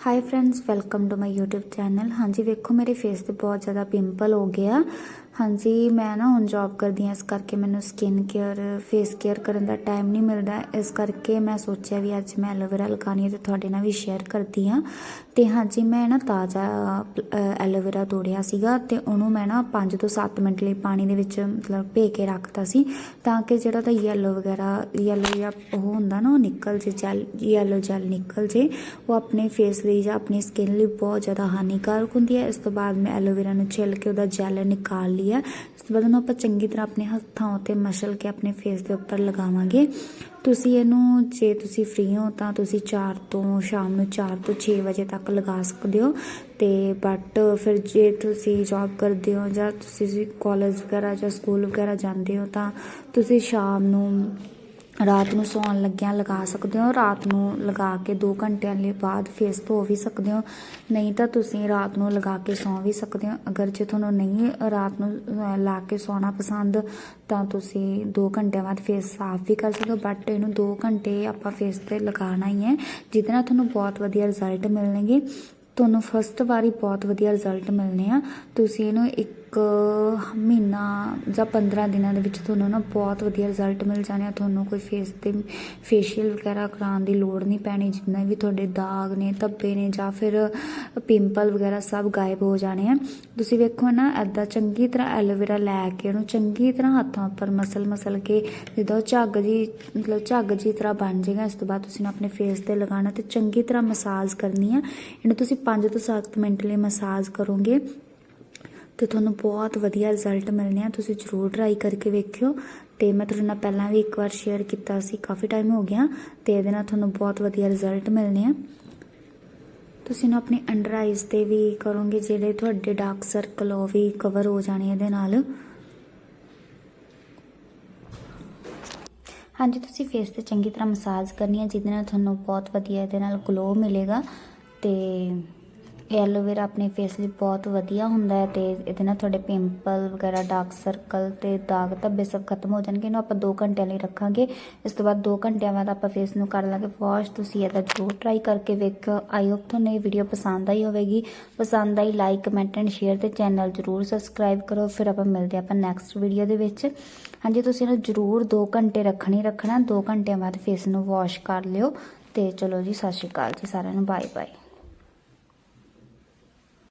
Hi friends welcome to my YouTube channel ਹਾਂਜੀ, ਵੇਖੋ ਮੇਰੇ ਫੇਸ ਤੇ ਬਹੁਤ ਜ਼ਿਆਦਾ ਪਿੰਪਲ ਹੋ ਗਿਆ। ਹਾਂਜੀ, ਮੈਂ ਨਾ ਹੁਣ ਜੌਬ ਕਰਦੀ ਹਾਂ, ਇਸ ਕਰਕੇ ਮੈਨੂੰ ਸਕਿਨ ਕੇਅਰ ਫੇਸ ਕੇਅਰ ਕਰਨ ਦਾ ਟਾਈਮ ਨਹੀਂ ਮਿਲਦਾ। ਇਸ ਕਰਕੇ ਮੈਂ ਸੋਚਿਆ ਵੀ ਅੱਜ ਮੈਂ ਐਲੋਵੇਰਾ ਲਗਾਉਣੀ ਹੈ ਤੇ ਤੁਹਾਡੇ ਨਾਲ ਵੀ ਸ਼ੇਅਰ ਕਰਦੀ ਹਾਂ। ਤੇ ਹਾਂਜੀ, ਮੈਂ ਨਾ ਤਾਜ਼ਾ ਐਲੋਵੇਰਾ ਤੋੜਿਆ ਸੀਗਾ ਤੇ ਉਹਨੂੰ ਮੈਂ ਨਾ 5 ਤੋਂ 7 ਮਿੰਟ ਲਈ ਪਾਣੀ ਦੇ ਵਿੱਚ ਮਤਲਬ ਭੇ ਕੇ ਰੱਖਤਾ ਸੀ ਤਾਂ ਕਿ ਜਿਹੜਾ ਤਾਂ ਯੈਲੋ ਵਗੈਰਾ ਯੈਲੋ ਜਾਂ ਉਹ ਹੁੰਦਾ ਨਾ, ਉਹ ਨਿਕਲ ਜੇ ਜੈਲ ਯੈਲੋ ਜੈਲ ਨਿਕਲ ਜੇ, ਉਹ ਆਪਣੇ ਫੇਸ ਲਈ ਜਾਂ ਆਪਣੀ ਸਕਿਨ ਲਈ ਬਹੁਤ ਜ਼ਿਆਦਾ ਹਾਨੀਕਾਰਕ ਹੁੰਦੀ ਹੈ। ਇਸ ਤੋਂ ਬਾਅਦ ਮੈਂ ਐਲੋਵੇਰਾ ਨੂੰ ਛਿੱਲ ਕੇ ਉਹਦਾ ਜੈਲ ਨਿਕਾਲ ਲਿਆ। ਇਸ ਤੋਂ ਬਾਅਦ ਉਹਨੂੰ ਆਪਾਂ ਚੰਗੀ ਤਰ੍ਹਾਂ ਆਪਣੇ ਹੱਥਾਂ ਉੱਤੇ ਮਸਲ ਕੇ ਆਪਣੇ ਫੇਸ ਦੇ ਉੱਪਰ ਲਗਾਵਾਂਗੇ। ਤੁਸੀਂ ਇਹਨੂੰ ਜੇ ਤੁਸੀਂ ਫ੍ਰੀ ਹੋ ਤਾਂ ਤੁਸੀਂ 4 ਤੋਂ ਸ਼ਾਮ ਨੂੰ 4 ਤੋਂ 6 ਵਜੇ ਤੱਕ ਲਗਾ ਸਕਦੇ ਹੋ। ਤੇ ਬਟ ਫਿਰ ਜੇ ਤੁਸੀਂ ਜੌਬ ਕਰਦੇ ਹੋ ਜਾਂ ਤੁਸੀਂ ਕਾਲਜ ਵਗੈਰਾ ਜਾਂ ਸਕੂਲ ਵਗੈਰਾ ਜਾਂਦੇ ਹੋ ਤਾਂ ਤੁਸੀਂ ਸ਼ਾਮ ਨੂੰ ਰਾਤ ਨੂੰ ਸੌਣ ਲੱਗਿਆਂ ਲਗਾ ਸਕਦੇ ਹੋ। ਰਾਤ ਨੂੰ ਲਗਾ ਕੇ 2 ਘੰਟਿਆਂ ਲਈ ਬਾਅਦ ਫੇਸ ਧੋ ਵੀ ਸਕਦੇ ਹੋ। ਨਹੀਂ ਤਾਂ ਤੁਸੀਂ ਰਾਤ ਨੂੰ ਲਗਾ ਕੇ ਸੌਂ ਵੀ ਸਕਦੇ ਹੋ। ਅਗਰ ਜੇ ਤੁਹਾਨੂੰ ਨਹੀਂ ਰਾਤ ਨੂੰ ਲਾ ਕੇ ਸੌਣਾ ਪਸੰਦ, ਤਾਂ ਤੁਸੀਂ 2 ਘੰਟਿਆਂ ਬਾਅਦ ਫੇਸ ਸਾਫ਼ ਵੀ ਕਰ ਸਕਦੇ ਹੋ। ਬਟ ਇਹਨੂੰ 2 ਘੰਟੇ ਆਪਾਂ ਫੇਸ ਤੇ ਲਗਾਉਣਾ ਹੀ ਹੈ। ਜਿਹਦੇ ਨਾਲ ਤੁਹਾਨੂੰ ਬਹੁਤ ਵਧੀਆ ਰਿਜ਼ਲਟ ਮਿਲਣਗੇ। ਤੁਹਾਨੂੰ ਫਸਟ ਵਾਰੀ ਬਹੁਤ ਵਧੀਆ ਰਿਜ਼ਲਟ ਮਿਲਨੇ ਆ। ਤੁਸੀਂ ਇਹਨੂੰ ਇੱਕ ਮਹੀਨਾ ਜਾਂ 15 ਦਿਨਾਂ ਦੇ ਵਿੱਚ ਤੁਹਾਨੂੰ ਨਾ ਬਹੁਤ ਵਧੀਆ ਰਿਜ਼ਲਟ ਮਿਲ ਜਾਣੇ ਆ। ਤੁਹਾਨੂੰ ਕੋਈ ਫੇਸ ਤੇ ਫੇਸ਼ੀਅਲ ਵਗੈਰਾ ਕਰਾਉਣ ਦੀ ਲੋੜ ਨਹੀਂ ਪੈਣੀ। ਜਿੰਨਾ ਵੀ ਤੁਹਾਡੇ ਦਾਗ ਨੇ, ਧੱਬੇ ਨੇ ਜਾਂ ਫਿਰ ਪਿੰਪਲ ਵਗੈਰਾ ਸਭ ਗਾਇਬ ਹੋ ਜਾਣੇ ਆ। ਤੁਸੀਂ ਵੇਖੋ ਨਾ ਐਦਾਂ ਚੰਗੀ ਤਰ੍ਹਾਂ ਐਲੋਵੇਰਾ ਲੈ ਕੇ ਉਹਨੂੰ ਚੰਗੀ ਤਰ੍ਹਾਂ ਹੱਥਾਂ ਉੱਪਰ ਮਸਲ ਮਸਲ ਕੇ ਜਦੋਂ ਝੱਗ ਜੀ, ਮਤਲਬ ਝੱਗ ਜੀ ਤਰ੍ਹਾਂ ਬਣ ਜਾਏਗਾ, ਇਸ ਤੋਂ ਬਾਅਦ ਤੁਸੀਂ ਨੇ ਆਪਣੇ ਫੇਸ ਤੇ ਲਗਾਉਣਾ ਤੇ ਚੰਗੀ ਤਰ੍ਹਾਂ ਮਸਾਜ ਕਰਨੀ ਆ। ਇਹਨੂੰ ਤੁਸੀਂ 5 ਤੋਂ 7 ਮਿੰਟ ਲਈ ਮਸਾਜ ਕਰੋਗੇ। ਤੇ ਤੁਹਾਨੂੰ ਬਹੁਤ ਵਧੀਆ ਰਿਜ਼ਲਟ ਮਿਲਣੇ ਆ। ਤੁਸੀਂ ਜ਼ਰੂਰ ਟਰਾਈ ਕਰਕੇ ਵੇਖਿਓ। ਤੇ ਮੈਂ ਤੁਹਾਡੇ ਨਾਲ ਪਹਿਲਾਂ ਵੀ ਇੱਕ ਵਾਰ ਸ਼ੇਅਰ ਕੀਤਾ ਸੀ, ਕਾਫੀ ਟਾਈਮ ਹੋ ਗਿਆ। ਤੇ ਇਹਦੇ ਨਾਲ ਤੁਹਾਨੂੰ ਬਹੁਤ ਵਧੀਆ ਰਿਜ਼ਲਟ ਮਿਲਣੇ ਆ। ਤੁਸੀਂ ਨਾ ਆਪਣੇ ਅੰਡਰ ਆਈਜ਼ ਤੇ ਵੀ ਕਰੋਗੇ, ਜਿਹੜੇ ਤੁਹਾਡੇ ਡਾਰਕ ਸਰਕਲ ਉਹ ਵੀ ਕਵਰ ਹੋ ਜਾਣੇ ਇਹਦੇ ਨਾਲ। ਹਾਂਜੀ, ਤੁਸੀਂ ਫੇਸ ਤੇ ਚੰਗੀ ਤਰ੍ਹਾਂ ਮਸਾਜ ਕਰਨੀ ਹੈ ਜਿਹਦੇ ਨਾਲ ਤੁਹਾਨੂੰ ਬਹੁਤ ਵਧੀਆ ਇਹਦੇ ਨਾਲ ਗਲੋ ਮਿਲੇਗਾ। ਤੇ ਐਲੋਵੇਰਾ ਆਪਣੇ ਫੇਸ ਲਈ ਬਹੁਤ ਵਧੀਆ ਹੁੰਦਾ ਹੈ ਤੇ ਇਹਦੇ ਨਾਲ ਤੁਹਾਡੇ ਪਿੰਪਲ ਵਗੈਰਾ ਡਾਰਕ ਸਰਕਲ ਤੇ ਦਾਗ ਧੱਬੇ ਸਭ ਖਤਮ ਹੋ ਜਾਣਗੇ। ਇਹਨੂੰ ਆਪਾਂ 2 ਘੰਟਿਆਂ ਲਈ ਰੱਖਾਂਗੇ। ਇਸ ਤੋਂ ਬਾਅਦ 2 ਘੰਟਿਆਂ ਬਾਅਦ ਆਪਾਂ ਫੇਸ ਨੂੰ ਕਰ ਲਾਂਗੇ ਵਾਸ਼ ਤੁਸੀਂ ਇਹਦਾ ਜ਼ਰੂਰ ਟਰਾਈ ਕਰਕੇ ਵੇਖੋ ਆਈ ਹੋਪ ਤੁਹਾਨੂੰ ਇਹ ਵੀਡੀਓ ਪਸੰਦ ਆਈ ਹੋਵੇਗੀ। ਪਸੰਦ ਆਈ ਲਾਈਕ ਕਮੈਂਟ ਐਂਡ ਸ਼ੇਅਰ ਤੇ ਚੈਨਲ ਜ਼ਰੂਰ ਸਬਸਕ੍ਰਾਈਬ ਕਰੋ। ਫਿਰ ਆਪਾਂ ਮਿਲਦੇ ਆਪਾਂ ਨੈਕਸਟ ਵੀਡੀਓ ਦੇ ਵਿੱਚ। ਹਾਂਜੀ, ਤੁਸੀਂ ਇਹਨੂੰ ਜ਼ਰੂਰ 2 ਘੰਟੇ ਰੱਖਣੀ ਰੱਖਣਾ। 2 ਘੰਟਿਆਂ ਬਾਅਦ ਫੇਸ ਨੂੰ ਵਾਸ਼ ਕਰ ਲਿਓ। ਤੇ ਚਲੋ ਜੀ, ਸਤਿ ਸ਼੍ਰੀ ਅਕਾਲ ਜੀ ਸਾਰਿਆਂ ਨੂੰ। Bye bye